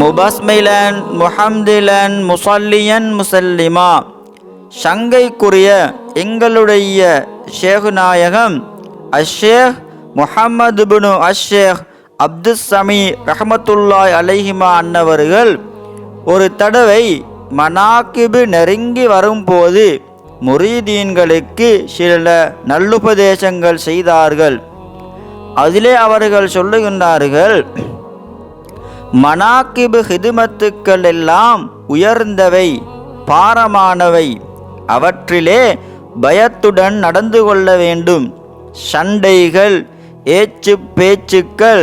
முபஸ்மிலன் முஹம்திலன் முசல்லியன் முசல்லிமா. சங்கைக்குரிய எங்களுடைய ஷேகுநாயகம் அஷேக் முஹம்மது பினு அஷேக் அப்துல் சமி ரஹமத்துல்லாய் அலைஹிமா அன்னவர்கள் ஒரு தடவை மனாக்கிபு நெருங்கி வரும்போது முரீதீன்களுக்கு சில நல்லுபதேசங்கள் செய்தார்கள். அதிலே அவர்கள் சொல்லுகின்றார்கள் மனாக்கிபு ஹிதுமத்துக்கள் எல்லாம் உயர்ந்தவை பாரமானவை. அவற்றிலே பயத்துடன் நடந்து கொள்ள வேண்டும். சண்டைகள் ஏச்சு பேச்சுக்கள்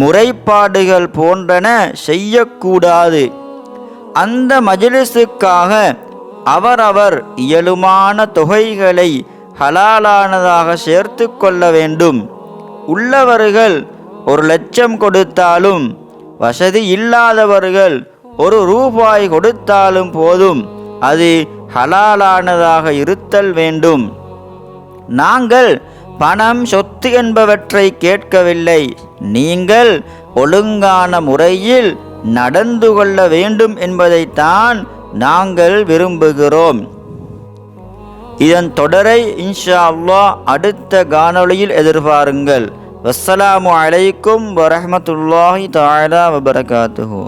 முறைப்பாடுகள் போன்றன செய்யக்கூடாது. அந்த மஜிலிஸுக்காக அவரவர் இயலுமான தொகைகளை ஹலாலானதாக சேர்த்து கொள்ள வேண்டும். உள்ளவர்கள் ஒரு லட்சம் கொடுத்தாலும் வசதி இல்லாதவர்கள் ஒரு ரூபாய் கொடுத்தாலும் போதும் அது ஹலாலானதாக இருத்தல் வேண்டும். நாங்கள் பணம் சொத்து என்பவற்றை கேட்கவில்லை. நீங்கள் ஒழுங்கான முறையில் நடந்து கொள்ள வேண்டும் என்பதைத்தான் நாங்கள் விரும்புகிறோம். இதன் தொடரை இன்ஷா அல்லா அடுத்த காணொளியில் எதிர்பாருங்கள். வசலாமு அலைக்கும் வரமத்துல்லாஹி தஆலா வபரகாத்துஹு.